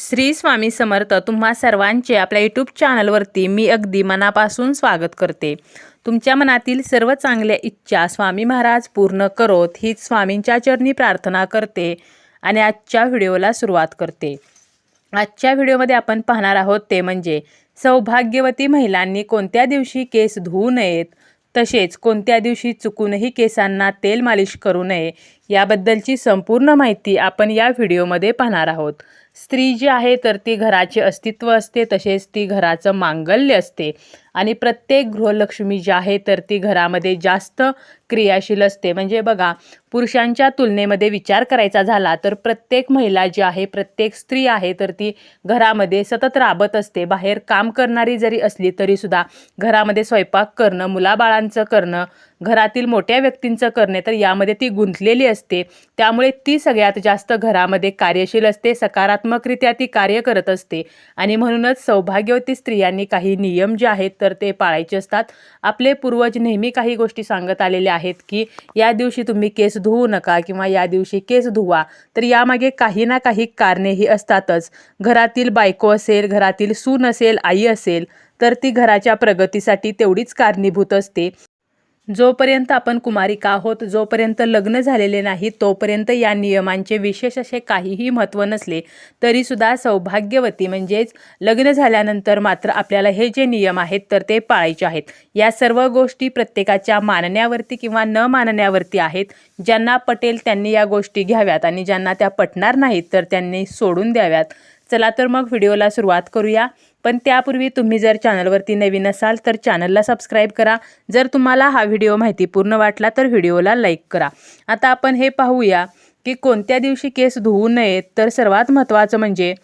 श्री स्वामी समर्थ तुम्हा सर्वांचे आपल्या यूट्यूब चॅनलवरती मी अगदी मनापासून स्वागत करते. तुमच्या मनातील सर्व चांगल्या इच्छा स्वामी महाराज पूर्ण करोत हीच स्वामींच्या चरणी प्रार्थना करते आणि आजच्या व्हिडिओला सुरुवात करते. आजच्या व्हिडिओमध्ये आपण पाहणार आहोत ते म्हणजे सौभाग्यवती महिलांनी कोणत्या दिवशी केस धुवू नयेत तसेच कोणत्या दिवशी चुकूनही केसांना तेल मालिश करू नये याबद्दलची संपूर्ण माहिती आपण या व्हिडिओमध्ये पाहणार आहोत. स्त्री जी आहे तर ती घराचे अस्तित्व असते तसेच ती घराचं मांगल्य असते. आणि प्रत्येक गृहलक्ष्मी जी आहे तर ती घरामध्ये जास्त क्रियाशील असते. म्हणजे बघा पुरुषांच्या तुलनेमध्ये विचार करायचा झाला तर प्रत्येक महिला जी आहे प्रत्येक स्त्री आहे तर ती घरामध्ये सतत राबत असते. बाहेर काम करणारी जरी असली तरीसुद्धा घरामध्ये स्वयंपाक करणं मुलाबाळांचं करणं घरातील मोठ्या व्यक्तींचं करणे तर यामध्ये ती गुंतलेली असते. त्यामुळे ती सगळ्यात जास्त घरामध्ये कार्यशील असते सकारात्मकरित्या ती कार्य करत असते. आणि म्हणूनच सौभाग्यवती स्त्रियांनी काही नियम जे आहेत तर ते पाळायचे असतात. आपले पूर्वज नेहमी काही गोष्टी सांगत आलेले आहेत की या दिवशी तुम्ही केस धुवू नका किंवा या दिवशी केस धुवा. तर यामागे काही ना काही कारणेही असतातच. घरातील बायको असेल घरातील सून असेल आई असेल तर ती घराच्या प्रगतीसाठी तेवढीच कारणीभूत असते. जोपर्यंत आपण कुमारिका आहोत जोपर्यंत लग्न झालेले नाही तोपर्यंत या नियमांचे विशेष असे काहीही महत्त्व नसले तरीसुद्धा सौभाग्यवती म्हणजेच लग्न झाल्यानंतर मात्र आपल्याला हे जे नियम आहेत तर ते पाळायचे आहेत. या सर्व गोष्टी प्रत्येकाच्या मानण्यावरती किंवा न मानण्यावरती आहेत. ज्यांना पटेल त्यांनी या गोष्टी घ्याव्यात आणि ज्यांना त्या पटणार नाहीत तर त्यांनी सोडून द्याव्यात. चला तर मग व्हिडिओला सुरुवात करूया. पण त्यापूर्वी तुम्ही जर चॅनलवरती नवीन असाल तर चॅनलला सबस्क्राईब करा. जर तुम्हाला हा व्हिडिओ माहितीपूर्ण वाटला तर व्हिडिओला लाईक करा. आता आपण हे पाहूया की कोणत्या दिवशी केस धुवू नयेत तर सर्वात महत्त्वाचं म्हणजे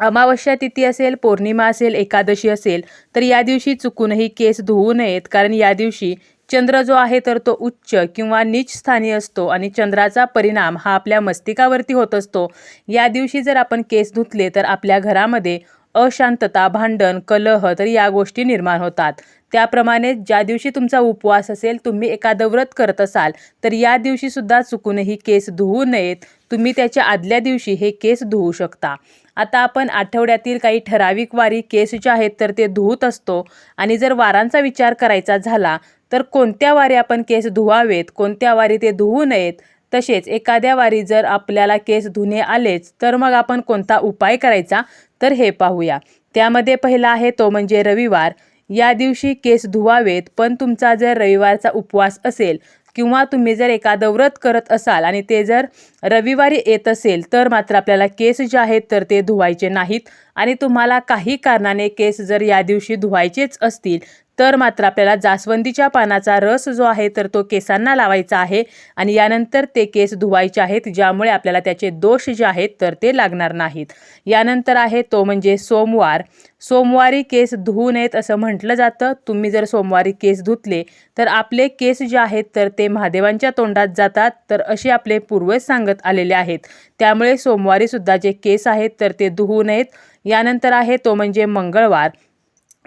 अमावस्या तिथी असेल पौर्णिमा असेल एकादशी असेल तर या दिवशी चुकूनही केस धुवू नयेत. कारण या दिवशी चंद्र जो आहे तर तो उच्च किंवा नीच स्थानी असतो आणि चंद्राचा परिणाम हा आपल्या मस्तिकावरती होत असतो. या दिवशी जर आपण केस धुतले तर आपल्या घरामध्ये अशांतता भांडण कलह तर या गोष्टी निर्माण होतात. त्याप्रमाणे ज्या दिवशी तुमचा उपवास असेल तुम्ही एखादं व्रत करत असाल तर या दिवशी सुद्धा चुकूनही केस धुवू नयेत. तुम्ही त्याच्या आदल्या दिवशी हे केस धुवू शकता. आता आपण आठवड्यातील काही ठराविक वारी केस जे आहेत तर ते धुवत असतो. आणि जर वारांचा विचार करायचा झाला तर कोणत्या वारी आपण केस धुवावेत कोणत्या वारी ते धुवू नयेत? तसेच एखाद्या वारी जर आपल्याला केस धुणे आलेच तर मग आपण कोणता उपाय करायचा? तर हे पाहूया. त्यामध्ये पहिला आहे तो म्हणजे रविवार. या दिवशी केस धुवावेत पण तुमचा जर रविवारचा उपवास असेल किंवा तुम्ही जर एखादं व्रत करत असाल आणि ते जर रविवारी येत असेल तर मात्र आपल्याला केस जे आहेत तर ते धुवायचे नाहीत. आणि तुम्हाला काही कारणाने केस जर या दिवशी धुवायचेच असतील तर मात्र आपल्याला जास्वंदीच्या पानाचा रस जो आहे तर तो केसांना लावायचा आहे. आणि यानंतर ते केस धुवायचे आहेत ज्यामुळे आपल्याला त्याचे दोष जे आहेत तर ते लागणार नाहीत. यानंतर आहे तो म्हणजे सोमवार. सोमवारी केस धुवू नयेत असं म्हटलं जातं. तुम्ही जर सोमवारी केस धुतले तर आपले केस जे आहेत तर ते महादेवांच्या तोंडात जातात. तर असे आपले पूर्वज सांगत आलेले आहेत. त्यामुळे सोमवारीसुद्धा जे केस आहेत तर ते धुवू नयेत. यानंतर आहे तो म्हणजे मंगळवार.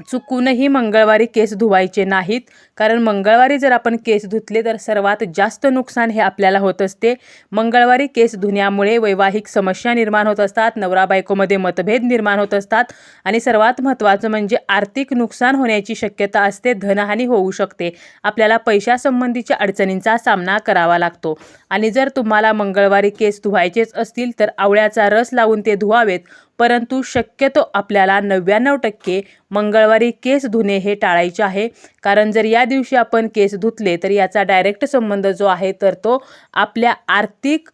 चुकूनही मंगळवारी केस धुवायचे नाहीत. कारण मंगळवारी जर आपण केस धुतले तर सर्वात जास्त नुकसान हे आपल्याला होत असते. मंगळवारी केस धुण्यामुळे वैवाहिक समस्या निर्माण होत असतात. नवरा बायकोमध्ये मतभेद निर्माण होत असतात. आणि सर्वात महत्त्वाचं म्हणजे आर्थिक नुकसान होण्याची शक्यता असते. धनहानी होऊ शकते. आपल्याला पैशासंबंधीच्या अडचणींचा सामना करावा लागतो. आणि जर तुम्हाला मंगळवारी केस धुवायचेच असतील तर आवळ्याचा रस लावून ते धुवावेत. परंतु शक्यतो आपल्याला नव्याण्णव टक्के मंगळवारी केस धुणे हे टाळायचे आहे. कारण जर या दिवशी आपण केस धुतले तर याचा डायरेक्ट संबंध जो आहे तर तो आपल्या आर्थिक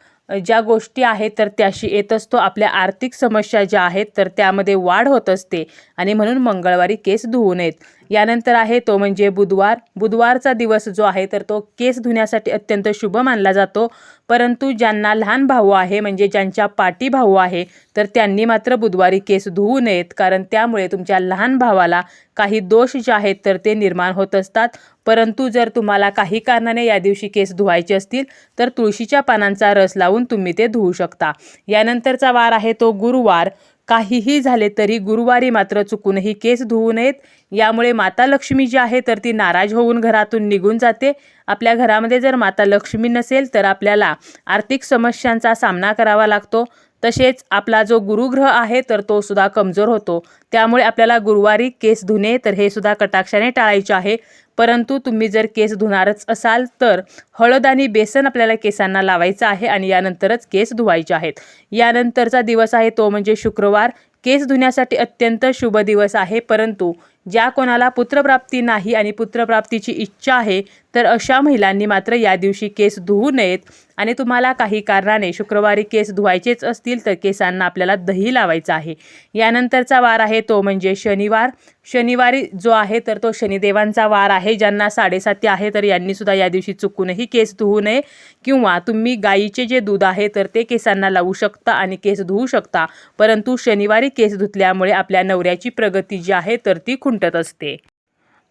ज्या गोष्टी आहेत तर त्याशी येत असतो. आपल्या आर्थिक समस्या ज्या आहेत तर त्यामध्ये वाढ होत असते. आणि म्हणून मंगळवारी केस धुवू नयेत. यानंतर आहे तो म्हणजे बुधवार. बुधवारचा दिवस जो आहे तर तो केस धुण्यासाठी अत्यंत शुभ मानला जातो. परंतु ज्यांना लहान भाऊ आहे म्हणजे ज्यांच्या पाठी भाऊ आहे तर त्यांनी मात्र बुधवारी केस धुवू नयेत. कारण त्यामुळे तुमच्या लहान भावाला काही दोष जे आहेत तर ते निर्माण होत असतात. परंतु जर तुम्हाला काही कारणाने या दिवशी केस धुवायचे असतील तर तुळशीच्या पानांचा रस लावून तुम्ही ते धुवू शकता. यानंतरचा वार आहे तो गुरुवार. काहीही झाले तरी गुरुवारी मात्र चुकूनही केस धुवू नयेत. यामुळे माता लक्ष्मी जी आहे तर ती नाराज होऊन घरातून निघून जाते. आपल्या घरामध्ये जर माता लक्ष्मी नसेल तर आपल्याला आर्थिक समस्यांचा सामना करावा लागतो. तसेच आपला जो गुरुग्रह आहे तर तो सुद्धा कमजोर होतो. त्यामुळे आपल्याला गुरुवारी केस धुणे तर हे सुद्धा कटाक्षाने टाळायचे आहे. परंतु तुम्ही जर केस धुणारच असाल तर हळद आणि बेसन आपल्याला केसांना लावायचं आहे आणि यानंतरच केस धुवायचे आहेत. यानंतरचा दिवस आहे तो म्हणजे शुक्रवार. केस धुण्यासाठी अत्यंत शुभ दिवस आहे परंतु ज्या कोणाला पुत्रप्राप्ती नाही आणि पुत्रप्राप्तीची इच्छा आहे तर अशा महिलांनी मात्र या दिवशी केस धुवू नयेत. आणि तुम्हाला काही कारणाने शुक्रवारी केस धुवायचेच असतील तर केसांना आपल्याला दही लावायचं आहे. यानंतरचा वार आहे तो म्हणजे शनिवार. शनिवारी जो आहे तर तो शनिदेवांचा वार आहे. ज्यांना साडेसाती आहे तर यांनी सुद्धा या दिवशी चुकूनही केस धुवू नये. किंवा तुम्ही गाईचे जे दूध आहे तर ते केसांना लावू शकता आणि केस धुवू शकता. परंतु शनिवारी केस धुतल्यामुळे आपल्या नवऱ्याची प्रगती जी आहे तर ती खुंटत असते.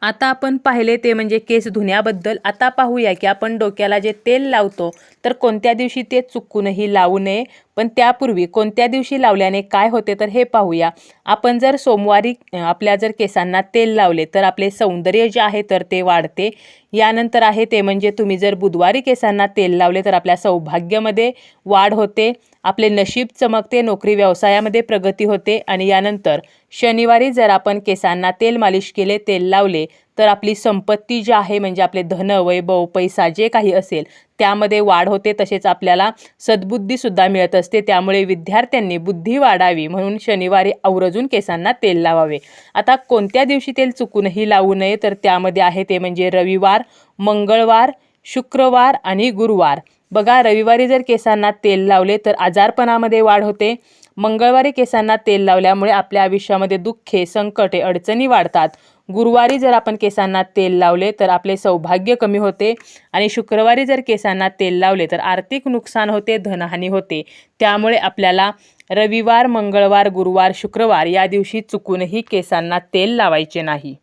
आता आपण पाहिले ते म्हणजे केस धुण्याबद्दल. आता पाहूया की आपण डोक्याला जे तेल लावतो तर कोणत्या दिवशी ते चुकूनही लावू नये. पण त्यापूर्वी कोणत्या दिवशी लावल्याने काय होते तर हे पाहूया. आपण जर सोमवारी आपल्या जर केसांना तेल लावले तर आपले सौंदर्य जे आहे तर ते वाढते. यानंतर आहे ते म्हणजे तुम्ही जर बुधवारी केसांना तेल लावले तर आपल्या सौभाग्यामध्ये वाढ होते. आपले नशीब चमकते नोकरी व्यवसायामध्ये प्रगती होते. आणि यानंतर शनिवारी जर आपण केसांना तेल मालिश केले तेल लावले तर आपली संपत्ती जी आहे म्हणजे आपले धन वैभव पैसा जे काही असेल त्यामध्ये वाढ होते तसेच आपल्याला सद्बुद्धीसुद्धा मिळत असते. त्यामुळे विद्यार्थ्यांनी बुद्धी वाढावी म्हणून शनिवारी आवर्जून केसांना तेल लावावे. आता कोणत्या दिवशी तेल चुकूनही लावू नये? तर त्यामध्ये आहे ते म्हणजे रविवार मंगळवार शुक्रवार आणि गुरुवार. बघा रविवारी जर केसांना तेल लावले तर आजारपणामध्ये वाढ होते. मंगळवारी केसांना तेल लावल्यामुळे आपल्या आयुष्यामध्ये दुःखे संकटे अडचणी वाढतात. गुरुवारी जर आपण केसांना तेल लावले तर आपले सौभाग्य कमी होते आणि शुक्रवारी जर केसांना तेल लावले तर आर्थिक नुकसान होते धनहानी होते. त्यामुळे आपल्याला रविवार मंगळवार गुरुवार शुक्रवार या दिवशी चुकूनही केसांना तेल लावायचे नाही.